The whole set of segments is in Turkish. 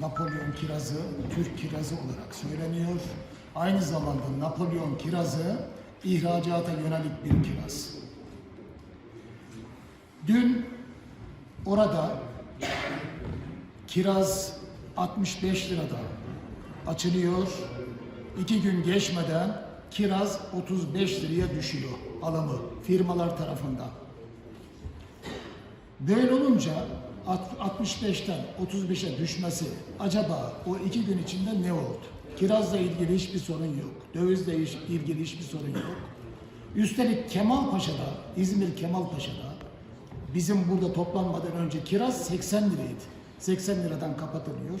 Napolyon kirazı Türk kirazı olarak söyleniyor. Aynı zamanda Napolyon kirazı ihracata yönelik bir kiraz. Dün orada kiraz 65 lirada açılıyor. İki gün geçmeden kiraz 35 liraya düşüyor alımı firmalar tarafından. Böyle olunca 65'ten 35'e düşmesi acaba o iki gün içinde ne oldu? Kirazla ilgili hiçbir sorun yok. Dövizle ilgili hiçbir sorun yok. Üstelik Kemalpaşa'da, İzmir Kemalpaşa'da bizim burada toplanmadan önce kiraz 80 liraydı. 80 liradan kapatılıyor.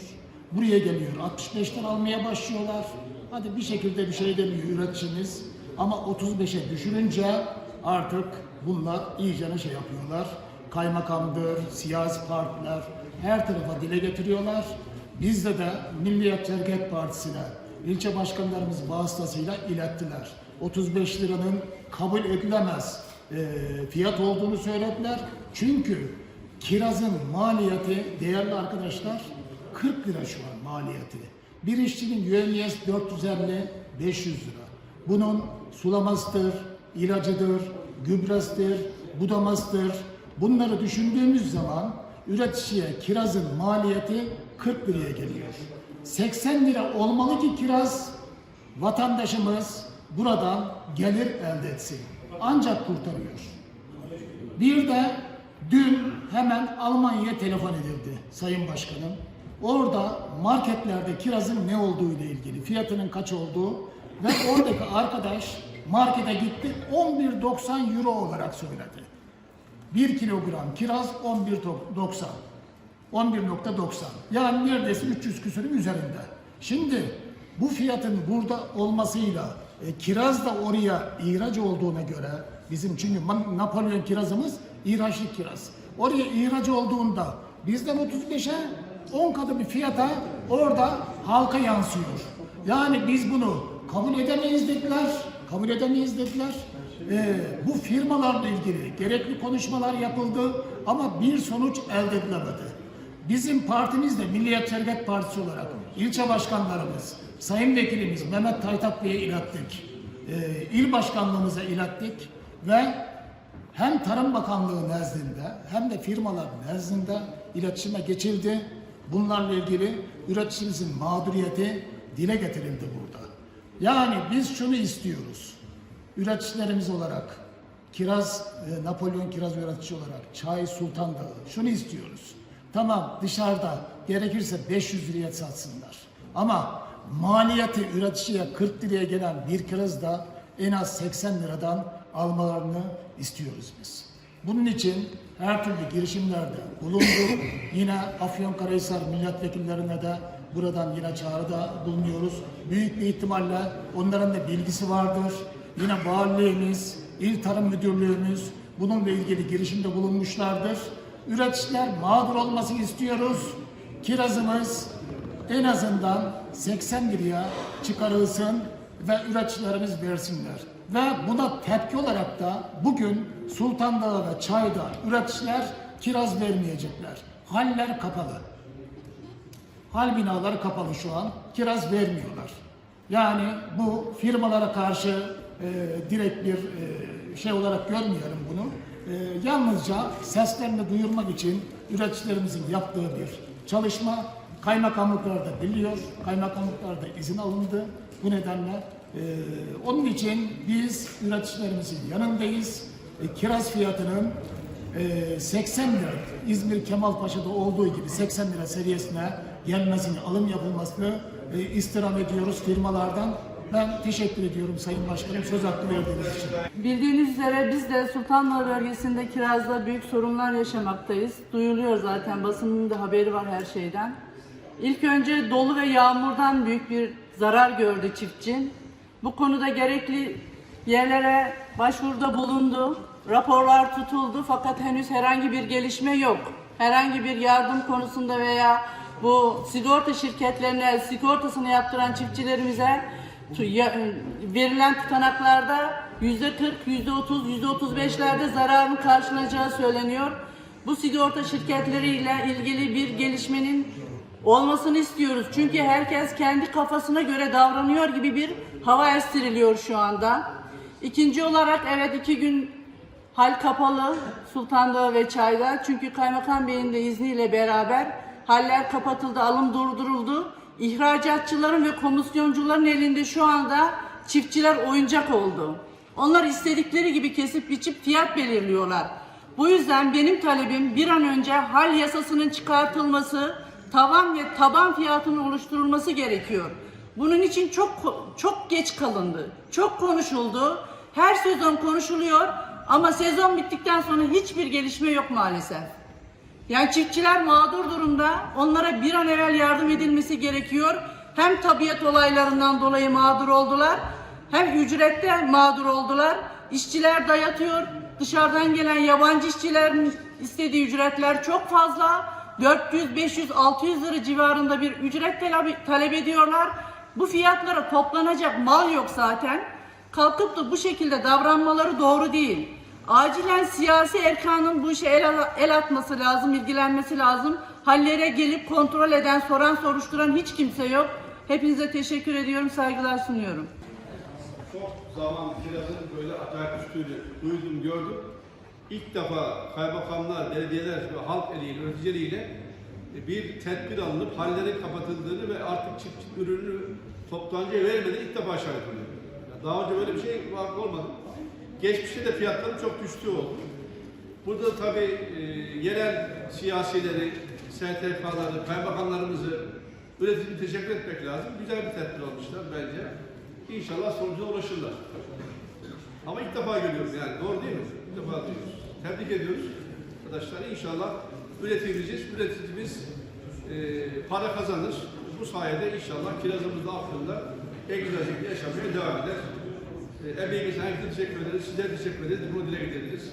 Buraya geliyor 65'ten almaya başlıyorlar. Hadi bir şekilde bir şey demiyor üreticimiz. Ama 35'e düşürünce artık bunlar iyicene şey yapıyorlar. Kaymakamdır, siyasi partiler her tarafa dile getiriyorlar. Bizde de Milliyetçi Hareket Partisi'ne ilçe başkanlarımız vasıtasıyla ilettiler. 35 liranın kabul edilemez e, fiyat olduğunu söylediler. Çünkü kirazın maliyeti değerli arkadaşlar 40 lira şu an maliyeti. Bir işçinin yövmiyesi 450-500 lira. Bunun sulamasıdır, ilacıdır, gübresidir, budamasıdır. Bunları düşündüğümüz zaman üreticiye kirazın maliyeti 40 liraya geliyor. 80 lira olmalı ki kiraz vatandaşımız buradan gelir elde etsin. Ancak kurtarıyor. Bir de dün hemen Almanya'ya telefon edildi Sayın Başkanım. Orada marketlerde kirazın ne olduğu ile ilgili, fiyatının kaç olduğu ve oradaki arkadaş markete gitti 11.90 euro olarak söyledi. 1 kilogram kiraz 11.90. 11.90. Yani neredeyse 300 küsürün üzerinde. Şimdi bu fiyatın burada olmasıyla e, kiraz da oraya ihraç olduğuna göre bizim çünkü Napolyon kirazımız ihraçlı kiraz. Oraya ihraç olduğunda bizden 35'e 10 katı bir fiyata orada halka yansıyor. Yani biz bunu kabul edemeyiz dediler. Kabul edemeyiz dediler. Ee, bu firmalarla ilgili gerekli konuşmalar yapıldı ama bir sonuç elde edilemedi. Bizim partimiz de Milliyetçi Hareket Partisi olarak ilçe başkanlarımız, sayın vekilimiz Mehmet Taytaklı'ya ilettik. Ee, il başkanlığımıza ilettik ve hem Tarım Bakanlığı nezdinde hem de firmalar nezdinde iletişime geçildi. Bunlarla ilgili üreticimizin mağduriyeti dile getirildi burada. Yani biz şunu istiyoruz. Üreticilerimiz olarak, kiraz, e, Napolyon kiraz üretici olarak, çay Sultan Dağı, şunu istiyoruz. Tamam dışarıda gerekirse 500 liraya satsınlar. Ama maliyeti üreticiye 40 liraya gelen bir kiraz da en az 80 liradan almalarını istiyoruz biz. Bunun için her türlü girişimlerde bulunduk. Yine Afyonkarahisar milletvekillerine de buradan yine çağrıda bulunuyoruz. Büyük bir ihtimalle onların da bilgisi vardır. Yine valiliğimiz, il tarım müdürlüğümüz bununla ilgili girişimde bulunmuşlardır. Üreticiler mağdur olmasını istiyoruz. Kirazımız en azından 80 liraya çıkarılsın ve üreticilerimiz versinler. Ve buna tepki olarak da bugün Sultan Dağı ve Çay'da üreticiler kiraz vermeyecekler. Haller kapalı. Hal binaları kapalı şu an. Kiraz vermiyorlar. Yani bu firmalara karşı e, direkt bir e, şey olarak görmeyelim bunu. E, yalnızca seslerini duyurmak için üreticilerimizin yaptığı bir çalışma. Kaymakamlıklar da biliyor. Kaymakamlıklar da izin alındı. Bu nedenle e, onun için biz üreticilerimizin yanındayız. E, kiraz fiyatının e, 80 lira İzmir Kemalpaşa'da olduğu gibi 80 lira seviyesine gelmesini, alım yapılmasını e, istirham ediyoruz firmalardan. Ben teşekkür ediyorum Sayın Başkanım söz hakkı verdiğiniz için. Bildiğiniz üzere biz de Sultanlı bölgesinde kirazda büyük sorunlar yaşamaktayız. Duyuluyor zaten basının da haberi var her şeyden. İlk önce dolu ve yağmurdan büyük bir zarar gördü çiftçi. Bu konuda gerekli yerlere başvuruda bulundu. Raporlar tutuldu fakat henüz herhangi bir gelişme yok. Herhangi bir yardım konusunda veya bu sigorta şirketlerine sigortasını yaptıran çiftçilerimize ya- verilen tutanaklarda yüzde 40, yüzde 30, yüzde 35'lerde zararın karşılanacağı söyleniyor. Bu sigorta şirketleriyle ilgili bir gelişmenin olmasını istiyoruz. Çünkü herkes kendi kafasına göre davranıyor gibi bir hava estiriliyor şu anda. İkinci olarak evet iki gün hal kapalı Sultan ve Çay'da. Çünkü Kaymakam Bey'in de izniyle beraber haller kapatıldı, alım durduruldu. İhracatçıların ve komisyoncuların elinde şu anda çiftçiler oyuncak oldu. Onlar istedikleri gibi kesip biçip fiyat belirliyorlar. Bu yüzden benim talebim bir an önce hal yasasının çıkartılması, tavan ve taban fiyatının oluşturulması gerekiyor. Bunun için çok çok geç kalındı. Çok konuşuldu. Her sezon konuşuluyor ama sezon bittikten sonra hiçbir gelişme yok maalesef. Yani çiftçiler mağdur durumda. Onlara bir an evvel yardım edilmesi gerekiyor. Hem tabiat olaylarından dolayı mağdur oldular, hem ücrette mağdur oldular. İşçiler dayatıyor. Dışarıdan gelen yabancı işçilerin istediği ücretler çok fazla. 400, 500, 600 lira civarında bir ücret talep, ediyorlar. Bu fiyatlara toplanacak mal yok zaten. Kalkıp da bu şekilde davranmaları doğru değil. Acilen siyasi erkanın bu işe el, el atması lazım, ilgilenmesi lazım. Hallere gelip kontrol eden, soran, soruşturan hiç kimse yok. Hepinize teşekkür ediyorum, saygılar sunuyorum. Çok zaman kirazın böyle acayip üstünü duydum, gördüm. İlk defa kaymakamlar, belediyeler ve halk eliyle, üreticileriyle bir tedbir alınıp hallerin kapatıldığını ve artık çiftçi ürünü toptancıya vermeden ilk defa şahit oluyorum. Yani Daha önce böyle bir şey olmadı. Geçmişte de fiyatların çok düştüğü oldu. Burada tabii e, yerel siyasileri, STK'ları, kaymakamlarımızı üreticimize teşekkür etmek lazım. Güzel bir tedbir almışlar bence. İnşallah sonucuna ulaşırlar. Ama ilk defa görüyoruz yani. Doğru değil mi? İlk defa duyuyoruz. Tebrik ediyoruz arkadaşlar. İnşallah üretebileceğiz. Üreticimiz e, para kazanır. Bu sayede inşallah kirazımız da Afyon'da en güzel yaşamaya devam eder. Emeğinize herkese teşekkür ederiz. Sizlere teşekkür ederiz. Bunu dile getiririz.